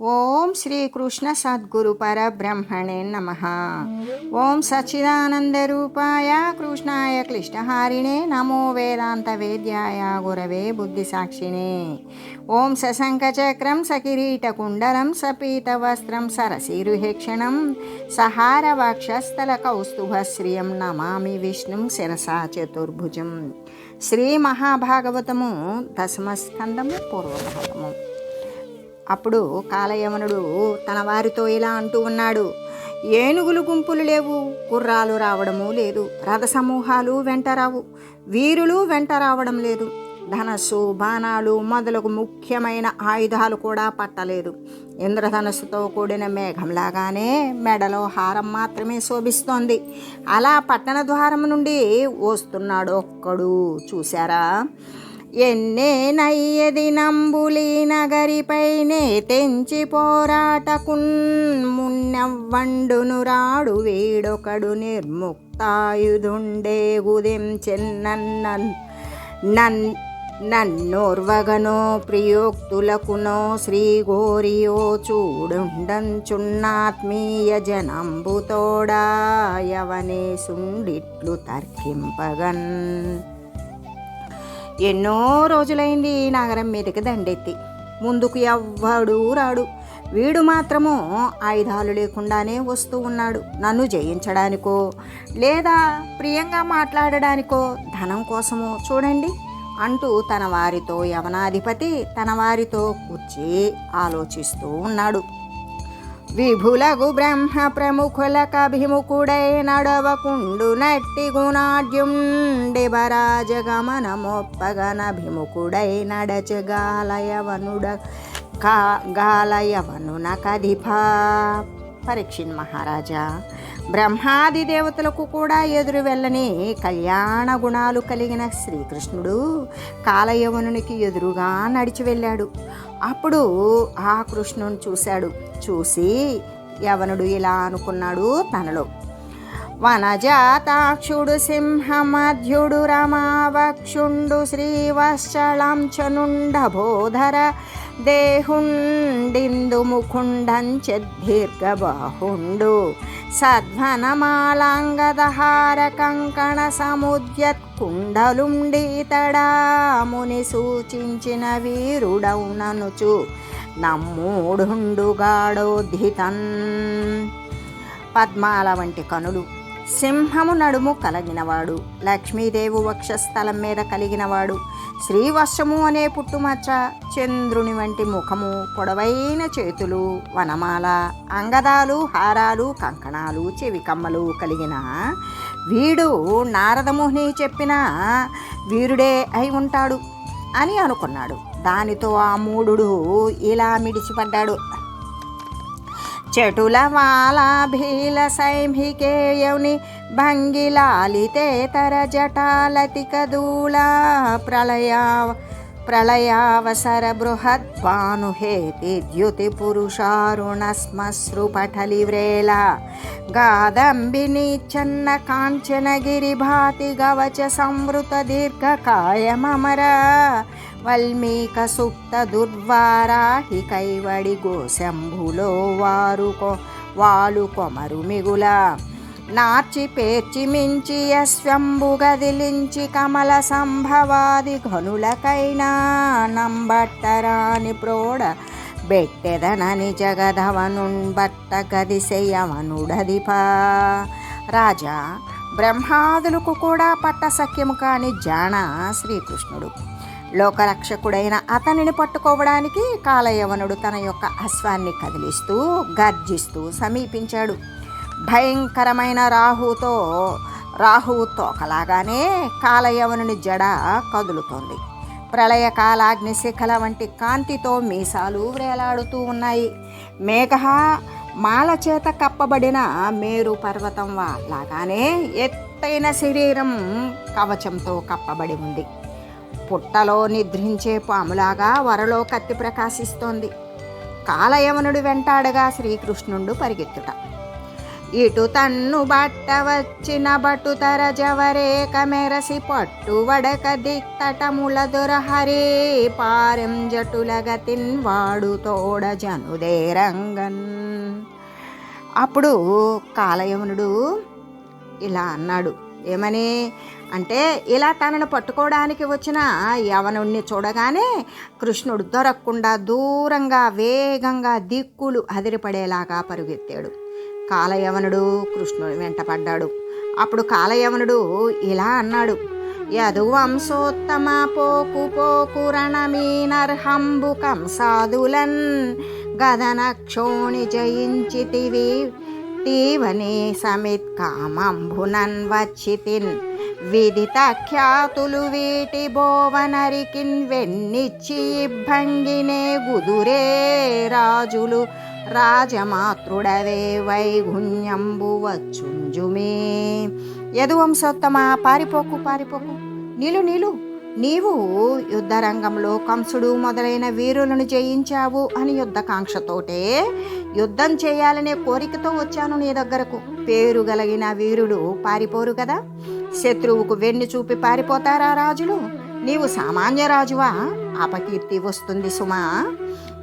ఓం శ్రీకృష్ణ సద్గురు పరబ్రహ్మణే నమ. ఓం సచ్చిదానందరూపాయ కృష్ణాయ క్లిష్టహారిణే నమో వేదాంత వేద్యాయ గురవే బుద్ధిసాక్షిణే. ఓం సశంఖచక్రం సకిరీటకుండలం సపీతవస్త్రం సరసిరుహేక్షణం సహారవక్షస్థల కౌస్తుభశ్రియం నమామి విష్ణుం శిరసా చతుర్భుజం. శ్రీ మహాభాగవతము దశమస్కందము పూర్వభాగము. అప్పుడు కాలయవనుడు తన వారితో ఇలా అంటూ ఉన్నాడు ఏనుగులు గుంపులు లేవు గుర్రాలు రావడము లేదు రథ సమూహాలు వెంట రావు వీరులు వెంట రావడం లేదు ధనస్సు బాణాలు మొదలగు ముఖ్యమైన ఆయుధాలు కూడా పట్టలేదు ఇంద్రధనస్సుతో కూడిన మేఘంలాగానే మెడలో హారం మాత్రమే శోభిస్తోంది అలా పట్టణ ద్వారం నుండి వస్తున్నాడు ఒక్కడు చూశారా? ఎన్నే నయ్యది నంబులి నగరిపైనే తెంచి పోరాటకున్ మున్నవ్వండును రాడు వీడొకడు నిర్ముక్తాయుధుండే ఉదయం చెన్నన్నన్ నన్ నన్నోర్వగనో ప్రియోక్తులకునో శ్రీ గోరియో చూడుండంచున్నాత్మీయ జనంబుతోడా యవనే సుండిట్లు తర్కింపగన్. ఎన్నో రోజులైంది ఈ నగరం మీదకి దండెత్తి. ముందుకు ఎవ్వడు రాడు. వీడు మాత్రము ఆయుధాలు లేకుండానే వస్తూ ఉన్నాడు. నన్ను జయించడానికో లేదా ప్రియంగా మాట్లాడడానికో ధనం కోసమో చూడండి అంటూ తన వారితో యవనాధిపతి తన వారితో కూర్చి ఆలోచిస్తూ ఉన్నాడు. విభులగు బ్రహ్మ ప్రముఖులకభిముఖుడై నడవకుండు నట్టి గుణాఢ్యుండి బరాజగమనమొప్పగనభిముఖుడై నడచగాలయవనుడ కా గాలయవనున కదిపా పరీక్షిన్ మహారాజా బ్రహ్మాది దేవతలకు కూడా ఎదురు వెళ్ళని కళ్యాణ గుణాలు కలిగిన శ్రీకృష్ణుడు కాలయవనునికి ఎదురుగా నడిచి వెళ్ళాడు. అప్పుడు ఆ కృష్ణుని చూశాడు. చూసి యవనుడు ఇలా అనుకున్నాడు తనలో. వనజాతాక్షుడు సింహమధ్యుడు రమావక్షుండు శ్రీవత్సళం చనుండభోధర దేహుండిందు ముఖుండంచెద్దీర్ఘబాహుండు సద్వనమాలాంగదహార కంకణ సముద్యత్ కుండలుండి ముని సూచించిన వీరుడౌననుచు నమ్మూఢుండుగాడోద్ధితన్ పద్మాల వంటి కనులు సింహము నడుము కలిగినవాడు. లక్ష్మీదేవి వక్షస్థలం మీద కలిగినవాడు. శ్రీవర్షము అనే పుట్టుమచ్చ చంద్రుని వంటి ముఖము పొడవైన చేతులు వనమాల అంగదాలు హారాలు కంకణాలు చెవి కమ్మలు కలిగిన వీడు నారదముని చెప్పిన వీరుడే అయి ఉంటాడు అని అనుకున్నాడు. దానితో ఆ మూడు ఇలా మిడిచిపడ్డాడు చటుల వాలాభీల సైంహికేయౌని భంగిలాలితేతర జటాలతిక దూళా ప్రళయా ప్రళయావసర బృహద్భానుహేతి ద్యుతి పురుషారుణస్మశ్రుపఠలి వ్రేళ గాదంబిని చన్న కాంచనగిరి భాతి గవచ సంవృత దీర్ఘకాయమర వల్మీక సుప్త దుర్వారాహి కైవడి గోశంభులో వారు కొ వాలు కొమరుమిగుల నార్చి పేర్చి మించి యశ్వంబు గదిలించి కమల సంభవాది ఘనులకైనా నంబట్టరాని ప్రోడ బెట్టెదనని జగదవనుంబట్ట గదిశయవనుడదిపా రాజా బ్రహ్మాదులకు కూడా పట్టసఖ్యము కాని జాణ శ్రీకృష్ణుడు. లోకరక్షకుడైన అతనిని పట్టుకోవడానికి కాలయవనుడు తన యొక్క అశ్వాన్ని కదిలిస్తూ గర్జిస్తూ సమీపించాడు. భయంకరమైన రాహుతో రాహువు తోకలాగానే కాలయవనుని జడ కదులుతోంది. ప్రళయకాలాగ్నిశిఖల వంటి కాంతితో మీసాలు వ్రేలాడుతూ ఉన్నాయి. మేఘ మాల చేత కప్పబడిన మేరు పర్వతం లాగానే ఎత్తైన శరీరం కవచంతో కప్పబడి ఉంది. పుట్టలో నిద్రించే పాములాగా వరలో కత్తి ప్రకాశిస్తోంది. కాలయవనుడు వెంటాడగా శ్రీకృష్ణుడు పరిగెత్తుట. ఇటు తన్ను బట్ట వచ్చిన బటుతర జవరేక మెరసి పట్టు వడక దిక్తటముల దొరహరే పారం జటుల గతిన్ వాడు తోడ జనుదే రంగన్. అప్పుడు కాలయవనుడు ఇలా అన్నాడు ఏమని అంటే ఇలా తనను పట్టుకోవడానికి వచ్చిన యవనుణ్ణి చూడగానే కృష్ణుడు దొరకకుండా దూరంగా వేగంగా దిక్కులు అదిరిపడేలాగా పరుగెత్తాడు. కాలయవనుడు కృష్ణుడు వెంటపడ్డాడు అప్పుడు కాలయవనుడు ఇలా అన్నాడు యదు వంశోత్తమ పోకు పోకు రణమీనర్హంబు కంసాదులన్ గదనక్షోణి జయించితివి. తీవని సమిత్ కామంభునన్ వచ్చితిన్. విదిత ఖ్యాతులు వీటి భోవనరికిన్ వెన్నిచ్చి భంగినే గుదురే రాజులు. రాజమాతృడవే వైగుణ్యంబు వచ్చుంజుమే. యదువంశోత్తమ పారిపోకు పారిపోకు. నీలు నీలు. నీవు యుద్ధరంగంలో కంసుడు మొదలైన వీరులను జయించావు అని యుద్ధకాంక్షతోటే యుద్ధం చేయాలనే కోరికతో వచ్చాను నీ దగ్గరకు. పేరు గలిగిన వీరుడు పారిపోరు కదా. శత్రువుకు వెన్ను చూపి పారిపోతారా రాజులు? నీవు సామాన్య రాజువా? అపకీర్తి వస్తుంది సుమా.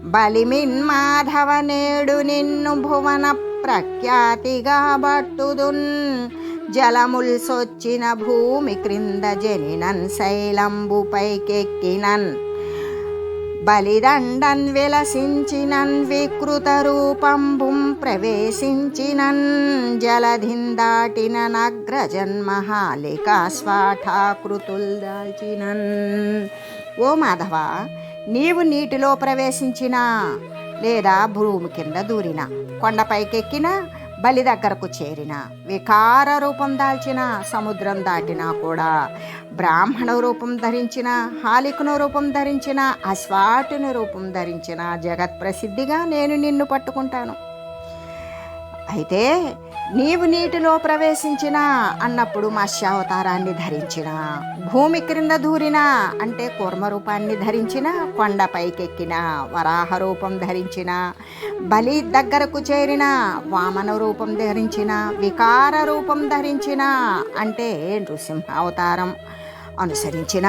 బలిమిన్ మాధవ నేడు నిన్ను భువన ప్రఖ్యాతిగా బట్టుదున్. జలముల్ సొచ్చిన భూమి క్రింద జనినన్ శైలంబు పైకెక్కినన్. బలిదండన్ విలసించినన్ వికృత రూపంబుం ప్రవేశించినన్. జలధిన్ దాటిన నగ్రజన్మహాలిక స్వాఠాకృతుల్ దాల్చినన్. ఓ మాధవ నీవు నీటిలో ప్రవేశించినా లేదా భూమి కింద దూరిన కొండపైకెక్కిన బలి దగ్గరకు చేరిన వికార రూపం దాల్చిన సముద్రం దాటినా కూడా బ్రాహ్మణ రూపం ధరించిన హాలికును రూపం ధరించిన అశ్వాటుని రూపం ధరించిన జగత్ ప్రసిద్ధిగా నేను నిన్ను పట్టుకుంటాను. అయితే నీవు నీటిలో ప్రవేశించిన అన్నప్పుడు మత్స్యావతారాన్ని ధరించిన భూమి క్రింద దూరిన అంటే కూర్మ రూపాన్ని ధరించిన కొండపైకెక్కిన వరాహ రూపం ధరించిన బలి దగ్గరకు చేరిన వామన రూపం ధరించిన వికార రూపం ధరించిన అంటే నృసింహావతారం. అనుసరించిన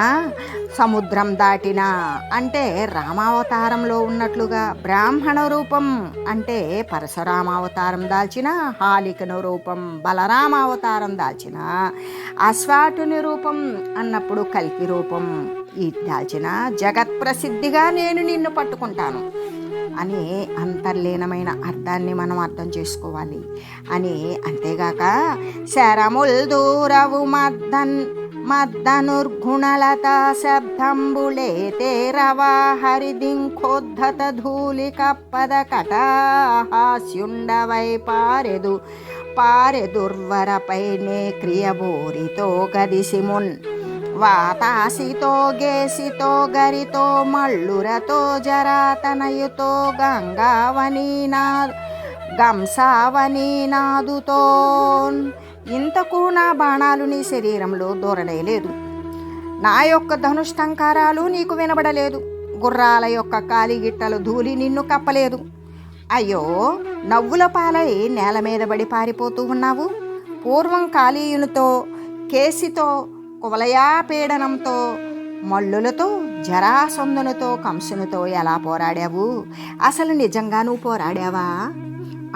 సముద్రం దాటిన అంటే రామావతారంలో ఉన్నట్లుగా బ్రాహ్మణ రూపం అంటే పరశురామావతారం దాల్చిన హాలికన రూపం బలరామావతారం దాల్చిన అశ్వాటుని రూపం అన్నప్పుడు కల్కి రూపం ఈ దాల్చిన జగత్ ప్రసిద్ధిగా నేను నిన్ను పట్టుకుంటాను అని అంతర్లీనమైన అర్థాన్ని మనం అర్థం చేసుకోవాలి. అని అంతేగాక శరముల్ దూరవు మద్దన్ మద్దనుర్గుణలత శబ్దంబులే తేరవా హరిదింఖోద్ధత ధూళి కప్పద కటాహాస్యుండవై పారెదు పారెదుర్వరపైనే క్రియబోరితో గదిసిమున్ వాతాసితో గేసితో గరితో మళ్ళురతో జరాతనయుతో గంగావనీనా గంసావనీనాదుతో ఇంతకు నా బాణాలు నీ శరీరంలో దూరలేదు నా యొక్క ధనుష్టంకారాలు నీకు వినబడలేదు. గుర్రాల యొక్క కాలిగిట్టలు ధూళి నిన్ను కప్పలేదు. అయ్యో నవ్వుల పాలై నేల మీద పడి పారిపోతూ ఉన్నావు. పూర్వం కాళీయునితో కేసితో కువలయాపీడనంతో మల్లులతో జరాసందునితో కంసునితో ఎలా పోరాడావు? అసలు నిజంగా నువ్వు పోరాడావా?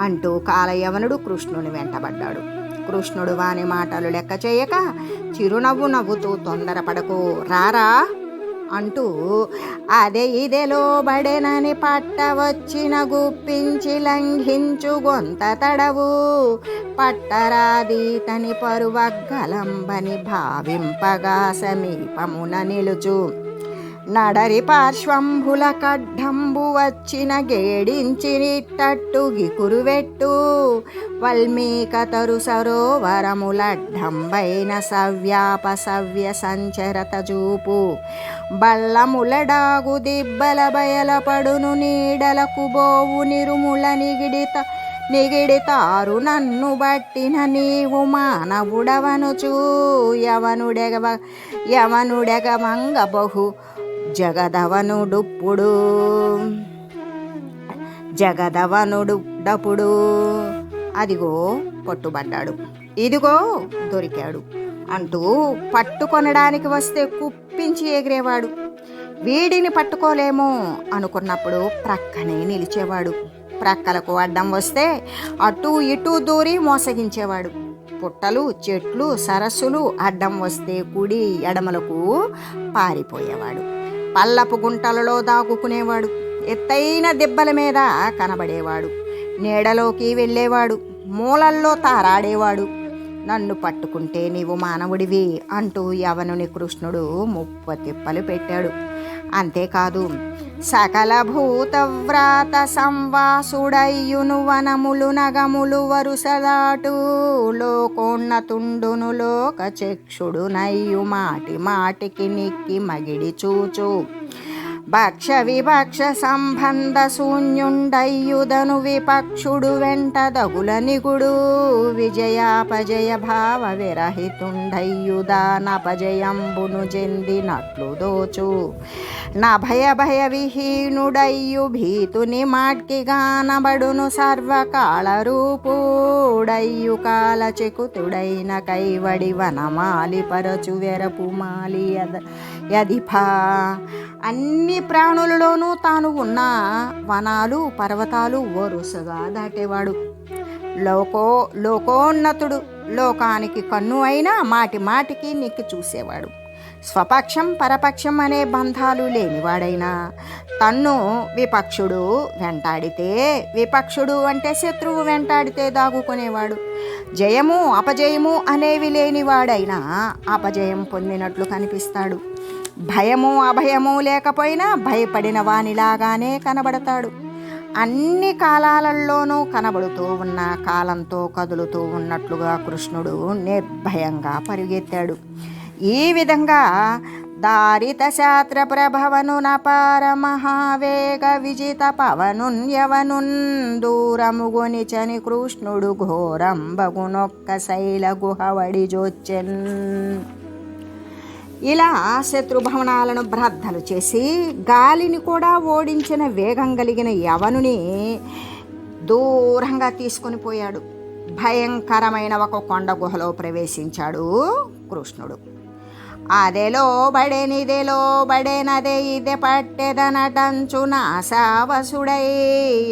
అంటూ కాలయవనుడు కృష్ణుని వెంటబడ్డాడు. కృష్ణుడు వాని మాటలు లెక్క చేయక చిరునవ్వు నవ్వుతూ తొందరపడకు. రారా? అంటూ అదే ఇదెలో బడెనని పట్ట వచ్చిన గుప్పించి లంఘించు గొంత తడవు. పట్టరాదీతని పరువగ్గలంబని భావింపగా సమీపమున నిలుచు. నడరి పార్శ్వంభుల కడ్డంబు వచ్చిన గేడించి నిట్టట్టు గికురువెట్టు వల్మీకతరు సరోవరములడ్డంబైన సవ్యాప సవ్య సంచరత చూపు బల్లములడాగు దిబ్బల బయలపడును నీడలకు బోవు నిరుముల నిగిడిత నిగిడితారు నన్ను బట్టిన నీవు మానవుడవనుచూ. యవనుడెగవ యవనుడెగమంగ బహు జగదవనుడుప్పుడు. జగదవనుడుప్పుడు అదిగో పట్టుబడ్డాడు. ఇదిగో దొరికాడు అంటూ పట్టుకొనడానికి వస్తే కుప్పించి ఎగిరేవాడు. వీడిని పట్టుకోలేమో అనుకున్నప్పుడు ప్రక్కనే నిలిచేవాడు. ప్రక్కలకు అడ్డం వస్తే అటు ఇటు దూరి మోసగించేవాడు. పుట్టలు చెట్లు సరస్సులు అడ్డం వస్తే కుడి ఎడమలకు పారిపోయేవాడు. పల్లపు గుంటలలో దాగుకునేవాడు. ఎత్తైన దెబ్బల మీద కనబడేవాడు. నీడలోకి వెళ్ళేవాడు. మూలల్లో తారాడేవాడు. నన్ను పట్టుకుంటే నీవు మానవుడివి అంటూ యవనుని కృష్ణుడు ముప్ప తిప్పలు పెట్టాడు. అంతేకాదు సకలభూతవ్రాత సంవాసుడయ్యును వనములు నగములు వరుసదాటు. లోకోన్నతుండును లోకచక్షుడు నయ్యు మాటి మాటికి నిక్కి మగిడి చూచు. భక్ష విభక్ష సంబంధ శూన్యుండయ్యుదను విపక్షుడు వెంట దగుల నిగుడు విజయాపజయ భావ విరహితుండయ్యుదానపజయంబును చెందినట్లు దోచు నా భయ భయ విహీనుడయ్యు భీతుని మాట్కి గానబడును సర్వకాళ రూపుడయ్యు కాల చెకుతుడైన కైవడి వనమాలి పరచు వెరపు మాలి యద అన్ని ప్రాణులలోనూ తాను ఉన్న వనాలు పర్వతాలు వరుసగా దాటేవాడు. లోకో లోకోన్నతుడు లోకానికి కన్ను అయినా మాటి మాటికి నీకు చూసేవాడు. స్వపక్షం పరపక్షం అనే బంధాలు లేనివాడైనా తన్ను విపక్షుడు వెంటాడితే విపక్షుడు అంటే శత్రువు వెంటాడితే దాగుకునేవాడు. జయము అపజయము అనేవి లేనివాడైనా అపజయం పొందినట్లు కనిపిస్తాడు. భయము అభయము లేకపోయినా భయపడిన వానిలాగానే కనబడతాడు. అన్ని కాలాలలోనూ కనబడుతూ ఉన్న కాలంతో కదులుతూ ఉన్నట్లుగా కృష్ణుడు నిర్భయంగా పరుగెత్తాడు. ఈ విధంగా దారిత శాస్త్ర ప్రభవను నపార మహావేగ విజిత పవనున్ యవనున్ దూరముగునిచని కృష్ణుడు ఘోరం బగునొక్క శైల గుహవడి జోచెన్ ఇలా శత్రుభవనాలను భ్రద్ధలు చేసి గాలిని కూడా ఓడించిన వేగం కలిగిన యవనుని దూరంగా తీసుకొని పోయాడు. భయంకరమైన ఒక కొండ గుహలో ప్రవేశించాడు కృష్ణుడు. అదేలో బడేనిదేలో బడేనదే ఇదే పట్టెదనటంచు నాసావసుడై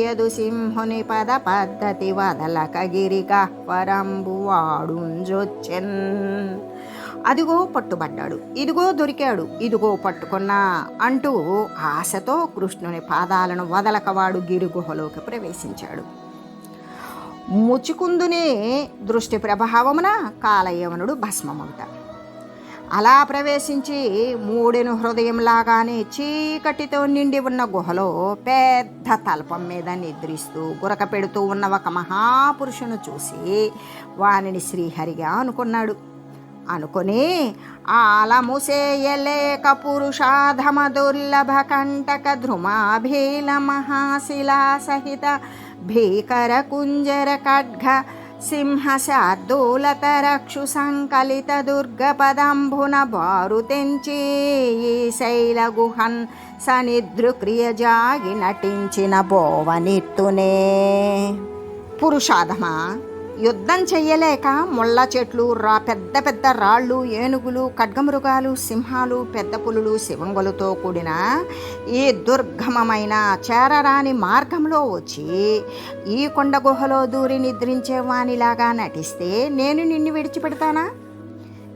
యదు సింహుని పద పద్ధతి వదలక గిరిగహ్వరంబు వాడుంజొచ్చెన్. అదిగో పట్టుబడ్డాడు. ఇదిగో దొరికాడు. ఇదిగో పట్టుకున్నా అంటూ ఆశతో కృష్ణుని పాదాలను వదలకవాడు గిరిగుహలోకి ప్రవేశించాడు. ముచుకుందునే దృష్టి ప్రభావమున కాలయవనుడు భస్మమవుట అలా ప్రవేశించి మూడెను హృదయంలాగానే చీకటితో నిండి ఉన్న గుహలో పెద్ద తల్పం మీద నిద్రిస్తూ గురక పెడుతూ ఉన్న ఒక మహాపురుషును చూసి వానిని శ్రీహరిగా అనుకున్నాడు. అనుకుని ఆలముసేయలేక పురుషాధమ దుర్లభ కంటక ధ్రుమాభీల మహాశిలా సహిత భీకర కుంజర ఖడ్గ సింహ సంకలిత దుర్గపదంభున బారు తెంచి ఈ శైల గుహన్ సనిద్రుక్రియ జాగి నటించిన బోవనిత్తునే పురుషాధమా? యుద్ధం చెయ్యలేక ముళ్ళ చెట్లు రా పెద్ద పెద్ద రాళ్ళు ఏనుగులు ఖడ్గమృగాలు సింహాలు పెద్ద పులులు శివంగులతో కూడిన ఈ దుర్గమమైన చేరరాని మార్గంలో వచ్చి ఈ కొండ గుహలో దూరి నిద్రించేవానిలాగా నటిస్తే నేను నిన్ను విడిచిపెడతానా?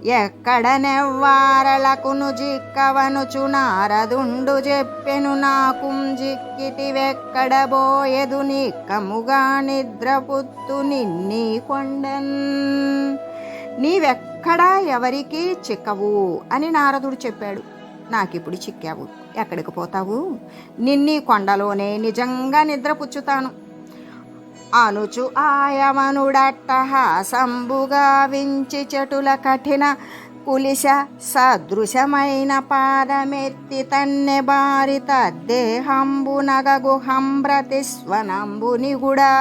ఎక్కడ నెవ్వారలకును జిక్కవనుచు నారదుండు చెప్పెను నాకు జిక్కితివెక్కడ బోయెదు నిక్కముగా నిద్రపుత్తు నిన్నీ కొండన్. నీవెక్కడా ఎవరికి చిక్కవు అని నారదుడు చెప్పాడు. నాకిప్పుడు చిక్కావు. ఎక్కడికి పోతావు? నిన్నీ కొండలోనే నిజంగా నిద్రపుచ్చుతాను. అనుచు ఆయమనుడట్టహాసంబుగా వించి చటుల కఠిన కులిశ సదృశమైన పాదమెత్తి తన్నె బారి తద్దేహంబు నగగుహంబ్రతిస్వనంబుని గుడా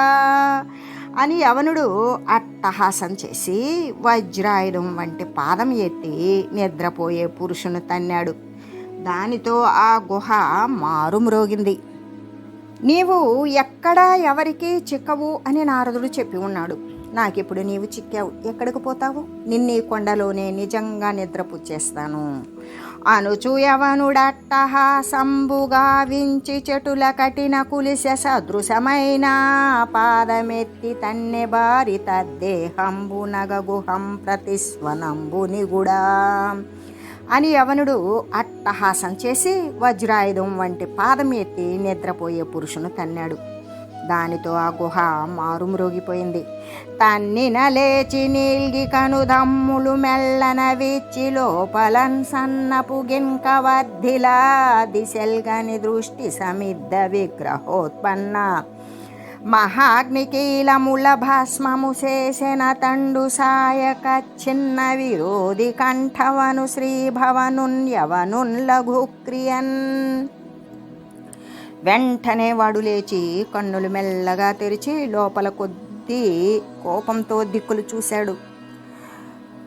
అని యవనుడు అట్టహాసం చేసి వజ్రాయుధం వంటి పాదం ఎత్తి నిద్రపోయే పురుషుని తన్నాడు. దానితో ఆ గుహ మారుమ్రోగింది. నీవు ఎక్కడా ఎవరికి చిక్కవు అని నారదుడు చెప్పి ఉన్నాడు. నాకిప్పుడు నీవు చిక్కావు. ఎక్కడికి పోతావు? నిన్నీ కొండలోనే నిజంగా నిద్రపుచ్చేస్తాను. అనుచు యవనుడట్టహాసంబుగా వించి చెటుల కఠిన కులిస సదృశమైన పాదమెత్తి తన్నె బారి తద్దేహంబు నగగుహం ప్రతిస్వనంబు నిగుడా. అని యవనుడు అట్టహాసం చేసి వజ్రాయుధం వంటి పాదం ఎత్తి నిద్రపోయే పురుషును తన్నాడు. దానితో ఆ గుహ మారుమ్రోగిపోయింది. తన్నిన లేచి నీల్గి కనుదమ్ములు మెల్లన విచ్చి లోపలన్ సన్నపు గింక వర్ధిలా దిశల్గని దృష్టి సమిద్ద విగ్రహోత్పన్న మహాగ్నికీలముల భస్మము చేసిన తండు సాయక చిన్న విరోధి కంఠవను శ్రీభవనున్ యవనున్ లఘుక్రియన్. వెంటనే వాడు లేచి కన్నులు మెల్లగా తెరిచి లోపల కొద్ది కోపంతో దిక్కులు చూశాడు.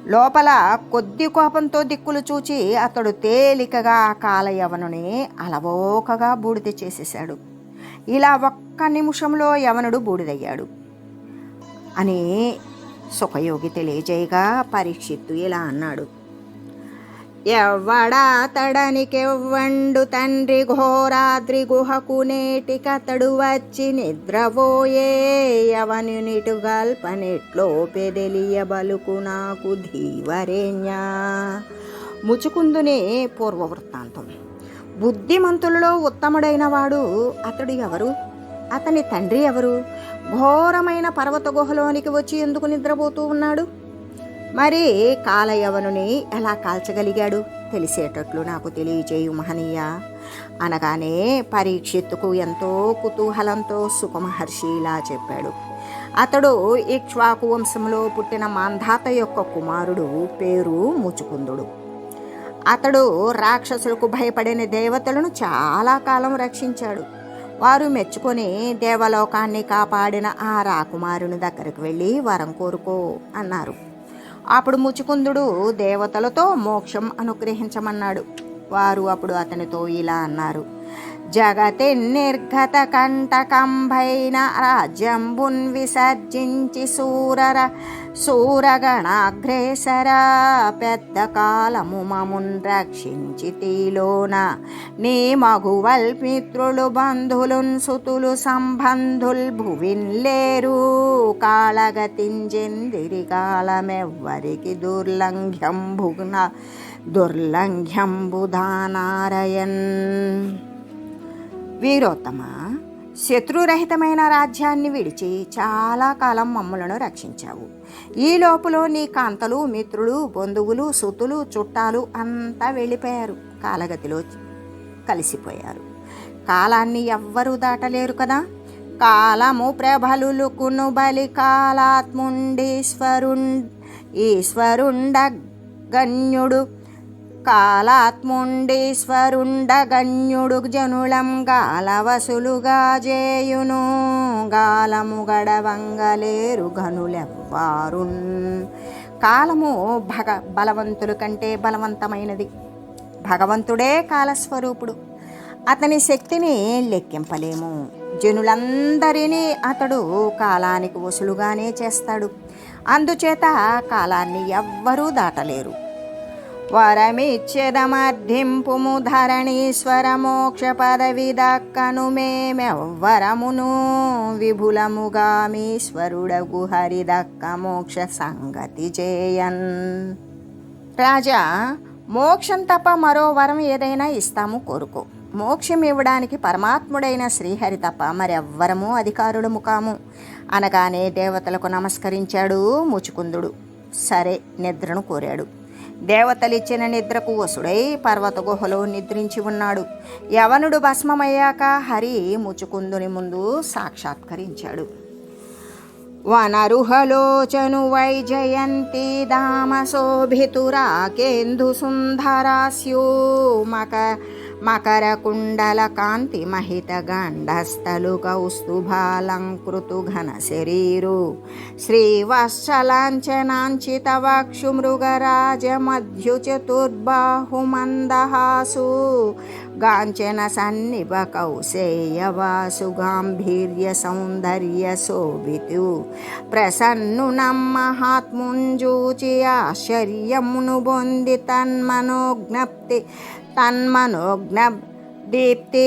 లోపల కొద్ది కోపంతో దిక్కులు చూచి అతడు తేలికగా కాలయవనుని అలవోకగా బూడిద చేసేశాడు. ఇలా ఒక్క నిమిషంలో యవనుడు బూడిదయ్యాడు. అని సుఖయోగి తెలియజేయగా పరీక్షిత్తు ఇలా అన్నాడు. ఎవ్వడా తడనికెవ్వండు తండ్రి ఘోరాద్రి గుహకు నేటికతడు వచ్చి నిద్రపోయే యవనునిటు గల్పనెట్లో పెదలియ బలుకు నాకు ధీవరేణ్యా ముచుకుందునే పూర్వవృత్తాంతం. బుద్ధిమంతులలో ఉత్తముడైన వాడు అతడు ఎవరు అతని తండ్రి ఎవరు? ఘోరమైన పర్వత గుహలోనికి వచ్చి ఎందుకు నిద్రపోతూ ఉన్నాడు? మరి కాలయవనుని ఎలా కాల్చగలిగాడు? తెలిసేటట్లు నాకు తెలియజేయు మహనీయ. అనగానే పరీక్షిత్తుకు ఎంతో కుతూహలంతో సుఖమహర్షి ఇలా చెప్పాడు. అతడు ఇక్ష్వాకు వంశంలో పుట్టిన మాంధాత యొక్క కుమారుడు పేరు ముచుకుందుడు. అతడు రాక్షసులకు భయపడిన దేవతలను చాలా కాలం రక్షించాడు. వారు మెచ్చుకొని దేవలోకాన్ని కాపాడిన ఆ రాకుమారుని దగ్గరికి వెళ్ళి వరం కోరుకో అన్నారు. అప్పుడు ముచుకుందుడు దేవతలతో మోక్షం అనుగ్రహించమన్నాడు. వారు అప్పుడు అతనితో ఇలా అన్నారు. జగతి నిర్గత కంటకంభైన రాజ్యంబున్ విసర్జించి సూరర సూరగణాగ్రేసరా. పెద్ద కాలము మమున్ రక్షించి తీలోన. నీ మగువల్మిత్రులు బంధులున్ సుతులు సంబంధుల్ భువిన్ లేరు. కాళగతింజెందిరి కాలమెవ్వరికి దుర్లంఘ్యం భుగ్న దుర్లంఘ్యంబుధానారయన్. వీరోత్తమ? శత్రురహితమైన రాజ్యాన్ని విడిచి చాలా కాలం మమ్మలను రక్షించావు. ఈ లోపల నీ కాంతలు మిత్రులు బంధువులు సుతులు చుట్టాలు అంతా వెళ్ళిపోయారు. కాలగతిలో కలిసిపోయారు. కాలాన్ని ఎవ్వరూ దాటలేరు కదా? కాలము ప్రభలులుకును బలి కాలాత్ముండీశ్వరుండ్ ఈశ్వరుండ గణ్యుడు కాలాత్ముండీశ్వరుండగణ్యుడు జనులం గాలవసులుగా జేయును. గాలము గడవంగలేరు గనులెవ్వారున్ కాలము భగ బలవంతుల కంటే బలవంతమైనది. భగవంతుడే కాలస్వరూపుడు. అతని శక్తిని లెక్కింపలేము. జనులందరినీ అతడు కాలానికి వసులుగానే చేస్తాడు. అందుచేత కాలాన్ని ఎవ్వరూ దాటలేరు. వరమిచ్చెదమర్థింపుము ధరణీశ్వర మోక్ష పదవి దక్కను మేమెవ్వరమును విభులముగా మీశ్వరుడగు హరి దక్క మోక్ష సంగతి చేయన్ రాజా మోక్షం తప్ప మరో వరం ఏదైనా ఇస్తాము కోరుకో. మోక్షం ఇవ్వడానికి పరమాత్ముడైన శ్రీహరి తప్ప మరెవ్వరము అధికారుడు కాము అనగానే దేవతలకు నమస్కరించాడు ముచుకుందుడు. సరే నిద్రను కోరాడు. దేవతలిచ్చిన నిద్రకు వసుడై పర్వత గుహలో నిద్రించి ఉన్నాడు. యవనుడు భస్మమయ్యాక హరి ముచుకుందుని ముందు సాక్షాత్కరించాడు. వనరుహలోచను వైజయంతి దామ శోభితురాకేందు సుందరాస్యూ మక మకర కుండల కాంతి మహిత గండస్థలు కౌస్తుభాలంకృతు ఘన శరీరు. శ్రీవత్సలాంఛనాంచిత వక్షు మృగరాజ మధ్యు చతుర్బాహుమందహాసు. గాంచన సన్నిభ కౌశేయవాసు గాంభీర్య సౌందర్య శోభితు. ప్రసన్నునం మహాత్ముంజూచి ఆశ్చర్యమును పొంది తన్మనోజ్ఞప్తి తన్మనోజ్ఞ దీప్తి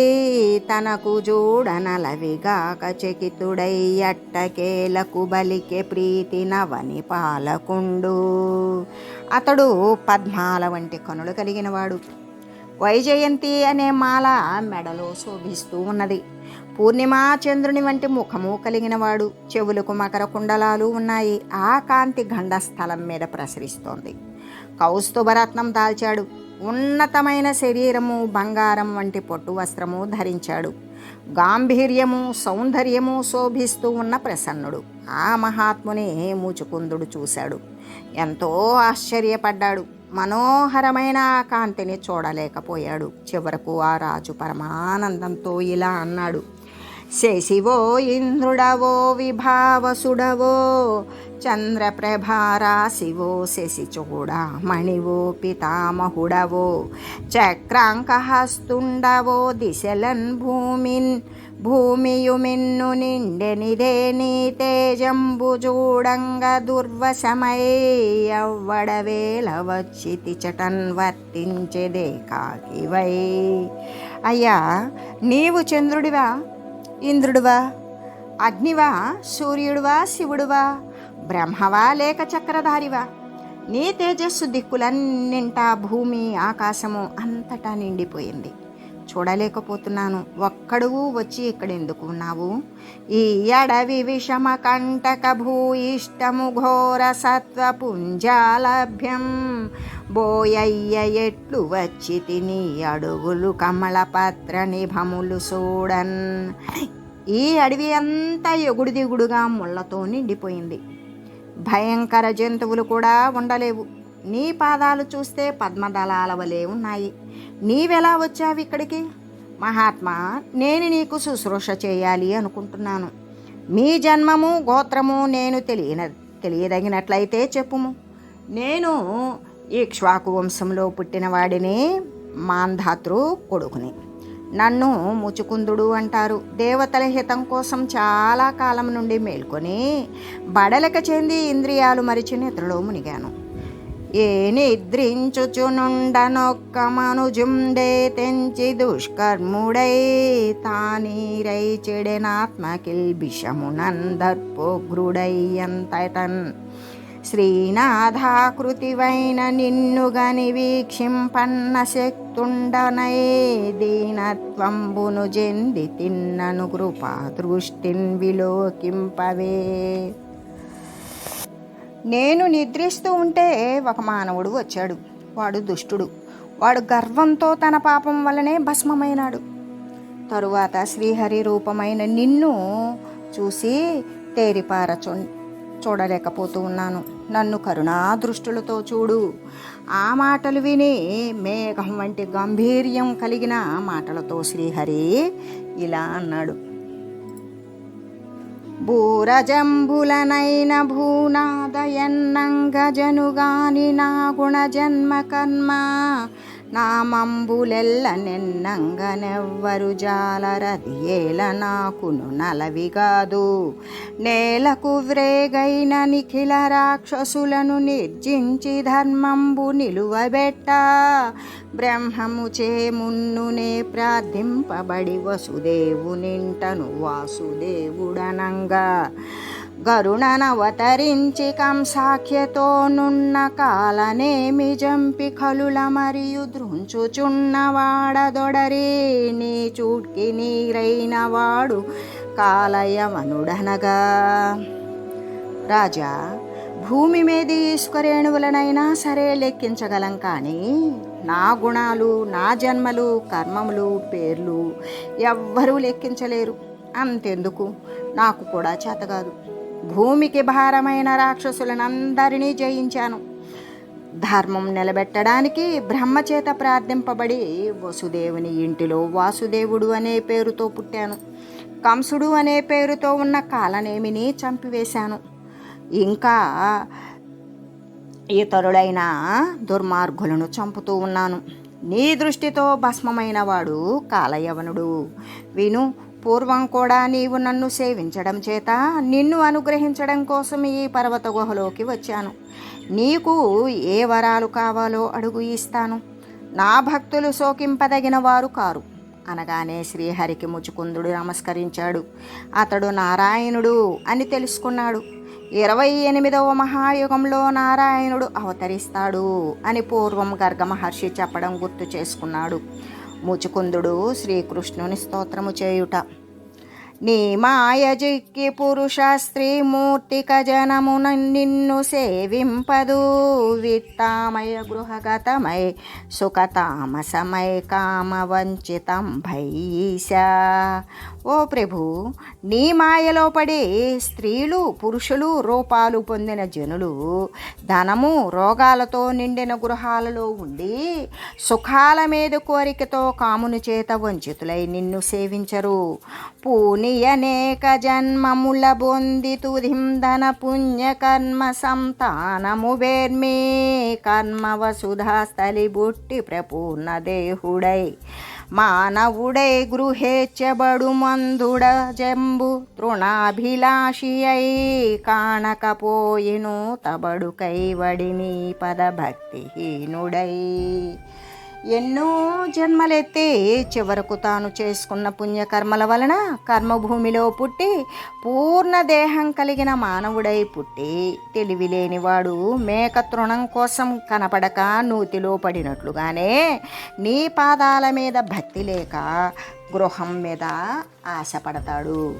తనకు చూడనలవిగాక చకితుడయ్యట్టకేలకు బలికే ప్రీతి నవని పాలకుండు. అతడు పద్మాల వంటి కనులు కలిగినవాడు. వైజయంతి అనే మాల మెడలో శోభిస్తూ ఉన్నది. పూర్ణిమా చంద్రుని వంటి ముఖము కలిగినవాడు. చెవులకు మకర కుండలాలు ఉన్నాయి. ఆ కాంతి గండస్థలం మీద ప్రసరిస్తోంది. కౌస్తుభరత్నం దాల్చాడు. ఉన్నతమైన శరీరము బంగారం వంటి పొట్టు వస్త్రము ధరించాడు. గాంభీర్యము సౌందర్యము శోభిస్తూ ఉన్న ప్రసన్నుడు. ఆ మహాత్ముని మూచుకుందుడు చూశాడు. ఎంతో ఆశ్చర్యపడ్డాడు. మనోహరమైన ఆ కాంతిని చూడలేకపోయాడు. చివరకు ఆ రాజు పరమానందంతో ఇలా అన్నాడు. శశివో ఇంద్రుడవో విభావసుడవో చంద్రప్రభారాశివో శశి మణివో పితామహుడవో చక్రాంకహస్తుండవో దిశలన్ భూమిన్ భూమియుమిన్ను నిండెనిదే నీ తేజంబు చూడంగ దుర్వశమై అవ్వడవేల వచ్చితి చటన్ వర్తించేదే కాకివై అయ్యా నీవు చంద్రుడివా? ఇంద్రుడువా? అగ్నివా? సూర్యుడువా? శివుడువా? బ్రహ్మవా? లేక చక్రధారివా? నీ తేజస్సు దిక్కులన్నింటా భూమి ఆకాశము అంతటా నిండిపోయింది. చూడలేకపోతున్నాను. ఒక్కడువు వచ్చి ఇక్కడ ఎందుకు ఉన్నావు? ఈ అడవి విషమ కంటక భూయిష్టము ఘోర సత్వ పుంజాలభ్యం బోయయ్య ఎట్లు వచ్చి తిని అడుగులు కమలపత్ర నిభములు చూడన్ ఈ అడవి అంతా ఎగుడు దిగుడుగా ముళ్ళతో నిండిపోయింది. భయంకర జంతువులు కూడా ఉండలేవు. నీ పాదాలు చూస్తే పద్మదళాల వలె ఉన్నాయి. నీవెలా వచ్చావు ఇక్కడికి? మహాత్మా నేను నీకు శుశ్రూష చేయాలి అనుకుంటున్నాను. మీ జన్మము గోత్రము నేను తెలియన తెలియదగినట్లయితే చెప్పుము. నేను ఇక్ష్వాకు వంశంలో పుట్టిన వాడిని మాంధాతృ కొడుకుని. నన్ను ముచుకుందుడు అంటారు. దేవతల హితం కోసం చాలా కాలం నుండి మేల్కొని బడలక చెంది ఇంద్రియాలు మరిచి నిద్రలో మునిగాను. ఏ నిద్రించుచునుండనొక్క మనుజుండే తెంచి దుష్కర్ముడై తానీరై చెడెనాత్మకిల్ బిషమునందర్పోగ్రుడై అంతటన్ శ్రీనాథాకృతివైన నిన్ను గని వీక్షింపన్న శక్తుండనై దీనత్వంబును జెంది తిన్నను కృపా దృష్టిన్ విలోకింపవే. నేను నిద్రిస్తూ ఉంటే ఒక మానవుడు వచ్చాడు. వాడు దుష్టుడు. వాడు గర్వంతో తన పాపం వల్లనే భస్మమైనాడు. తరువాత శ్రీహరి రూపమైన నిన్ను చూసి తేరిపారచు చూడలేకపోతూ ఉన్నాను. నన్ను కరుణా దృష్టులతో చూడు. ఆ మాటలు విని మేఘం వంటి గంభీర్యం కలిగిన మాటలతో శ్రీహరి ఇలా అన్నాడు. భూరజంబులనైన భూనాదయన్నంగజనుగాని నా గుణ జన్మ కర్మ నామంబులెల్ల నిన్నంగనెవ్వరు జాలరది ఏల నాకును నలవిగాదు నేలకు వ్రేగైన నిఖిల రాక్షసులను నిర్జించి ధర్మంబు నిలువబెట్ట. బ్రహ్మము చే మున్నునే ప్రార్థింపబడి వసుదేవునింటను వాసుదేవుడనంగా. గరుణనవతరించి కంసాఖ్యతో నున్న కాలనేమి జంపి ఖలుల మరియు దృంచుచున్నవాడదొడరి నీ చూడ్కి నీరైన వాడు రాజా భూమి మీద ఈశ్వరేణువులనైనా సరే లెక్కించగలం కానీ నా గుణాలు నా జన్మలు కర్మములు పేర్లు ఎవ్వరూ లెక్కించలేరు. అంతెందుకు? నాకు కూడా చేతగాదు భూమికి భారమైన రాక్షసులనందరినీ జయించాను. ధర్మం నిలబెట్టడానికి బ్రహ్మచేత ప్రార్థింపబడి వసుదేవుని ఇంటిలో వాసుదేవుడు అనే పేరుతో పుట్టాను. కంసుడు అనే పేరుతో ఉన్న కాలనేమిని చంపివేశాను. ఇంకా ఇతరులైన దుర్మార్గులను చంపుతూ ఉన్నాను. నీ దృష్టితో భస్మమైన వాడు కాలయవనుడు. విను పూర్వం కూడా నీవు నన్ను సేవించడం చేత నిన్ను అనుగ్రహించడం కోసం ఈ పర్వత గుహలోకి వచ్చాను. నీకు ఏ వరాలు కావాలో అడుగు ఇస్తాను. నా భక్తులు శోకింపదగిన వారు కారు. అనగానే శ్రీహరికి ముచుకుందుడు నమస్కరించాడు. అతడు నారాయణుడు అని తెలుసుకున్నాడు. ఇరవై ఎనిమిదవ మహాయుగంలో నారాయణుడు అవతరిస్తాడు అని పూర్వం గర్గ మహర్షి చెప్పడం గుర్తు చేసుకున్నాడు. ముచుకుందుడు శ్రీకృష్ణుని స్తోత్రము చేయుట. నీ మాయ జిక్కి పురుష స్త్రీ మూర్తి జనమున నిన్ను సేవింపదు. విత్తామయ గృహగతమై సుఖతామసమై కామ వంచితం భైష ఓ ప్రభు నీ మాయలో పడి స్త్రీలు పురుషులు రూపాలు పొందిన జనులు ధనము రోగాలతో నిండిన గృహాలలో ఉండి సుఖాల మీద కోరికతో కాముని చేత వంచితులై నిన్ను సేవించరు. పూనియనేక జన్మముల బొంది తుధింధన పుణ్యకర్మ సంతానము వేర్మి. కర్మ వసుధాస్థలి బుట్టి ప్రపూర్ణ దేహుడై. మానవుడై గృహేచ్చబడు మందుడ జంబు తృణాభిలాషియై కాణకపోయిను తబడు కైవడిని పదభక్తిహీనుడై. ఎన్నో జన్మలెత్తి చివరకు తాను చేసుకున్న పుణ్యకర్మల వలన కర్మభూమిలో పుట్టి పూర్ణ దేహం కలిగిన మానవుడై పుట్టి తెలివిలేనివాడు మేక తృణం కోసం కనపడక నూతిలో పడినట్లుగానే నీ పాదాల మీద భక్తి లేక గృహం మీద ఆశపడతాడు.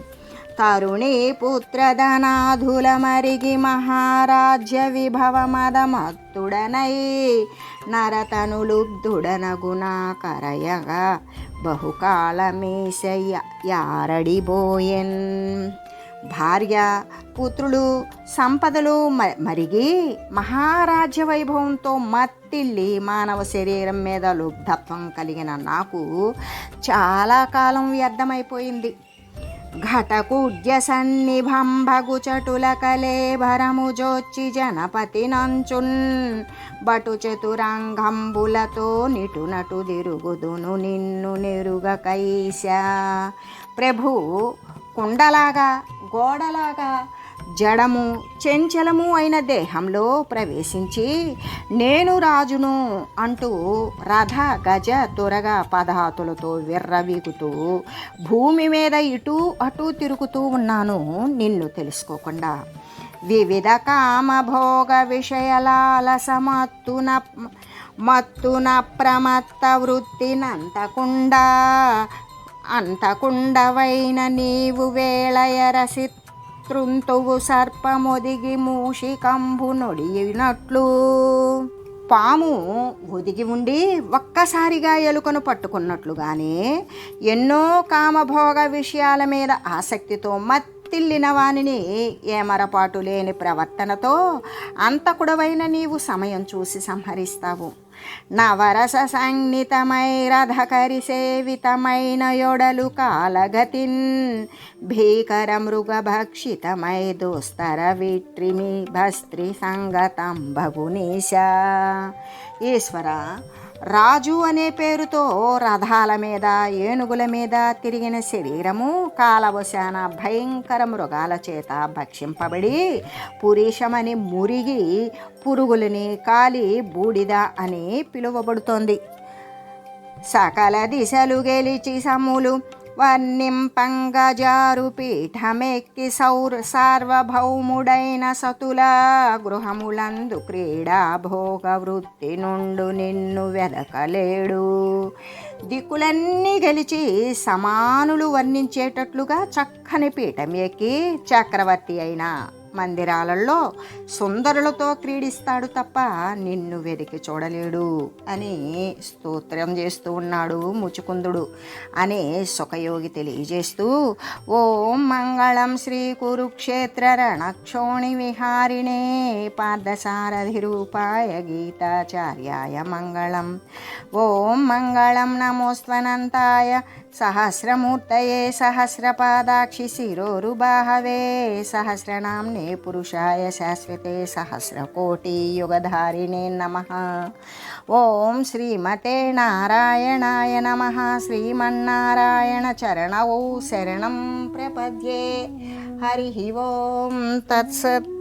తరుణి పుత్రధనాధుల మరిగి మహారాజ్య విభవ మదమత్తుడనై నరతనులుబ్ధుడనగునా కరయగా. బహుకాలమేశయ్య యారడిబోయెన్ భార్య పుత్రులు సంపదలు మ- మరిగి మహారాజ్య వైభవంతో మత్తిల్లి మానవ శరీరం మీద లుబ్ధత్వం కలిగిన నాకు చాలా కాలం వ్యర్థమైపోయింది. ఘటకుడ్య సన్నిభంభగు చటుల కలేభరము జోచి జనపతి నంచున్. బటు చతురంగంబులతో నిటు నటు దిరుగుదును నిన్ను నిరుగ కైశ. ప్రభు కుండలాగా గోడలాగా జడము చెంచలము అయిన దేహంలో ప్రవేశించి నేను రాజును అంటూ రథ గజ త్వరగా పదాతులతో విర్రవీగుతూ భూమి మీద ఇటు అటు తిరుగుతూ ఉన్నాను నిన్ను తెలుసుకోకుండా. వివిధ కామభోగ విషయలాలసమత్తున మత్తున ప్రమత్త వృత్తినంతకుండా అంతకుండవైన నీవు వేళయరసి త్రుంతువు సర్పమొదిగి మూషికంబు నొడిగినట్లు పాము ఒదిగి ఉండి ఒక్కసారిగా ఎలుకను పట్టుకున్నట్లుగానే ఎన్నో కామభోగ విషయాల మీద ఆసక్తితో మత్తిల్లిన వానిని ఏమరపాటు లేని ప్రవర్తనతో అంతకుడవైన నీవు సమయం చూసి సంహరిస్తావు. నవరస సంజ్ఞితమై రథకరి సేవితమైన యొడలు కాలగతిన్ భీకర మృగభక్షితమై దుస్తర దోస్తర విట్రిమి భస్త్రి సంగతం భగునీశ ఈశ్వర రాజు అనే పేరుతో రథాల మీద ఏనుగుల మీద తిరిగిన శరీరము కాలవశాన భయంకర మృగాల చేత భక్షింపబడి పురీషమని మురిగి పురుగులని కాలి బూడిద అని పిలువబడుతోంది. సకల దిశలు గెలిచి సమ్ములు వర్ణింపంగజారు పీఠమెక్కి సౌర్ సార్వభౌముడైన సతుల గృహములందు క్రీడా భోగ వృత్తి నుండు నిన్ను వెదకలేడు. దిక్కులన్నీ గెలిచి సమానులు వర్ణించేటట్లుగా చక్కని పీఠం ఎక్కి చక్రవర్తి అయిన మందిరాలలో సుందరులతో క్రీడిస్తాడు తప్ప నిన్ను వెతికి చూడలేడు అని స్తోత్రం చేస్తూ ఉన్నాడు ముచుకుందుడు అని సుఖయోగి తెలియజేస్తూ ఓం మంగళం శ్రీ కురుక్షేత్ర రణక్షోణి విహారిణే పార్థసారథి రూపాయ గీతాచార్యాయ మంగళం. ఓం మంగళం నమోస్వనంతాయ సహస్రమూర్తయే సహస్రపాదాక్షి శిరోరుబాహవే సహస్రనామ్నే పురుషాయ శాశ్వతే సహస్రకోటి యుగధారిణే నమ. ఓం శ్రీమతే నారాయణాయ నమ. శ్రీమన్నారాయణ చరణౌ శరణం ప్రపద్యే. హరి ఓం తత్సత్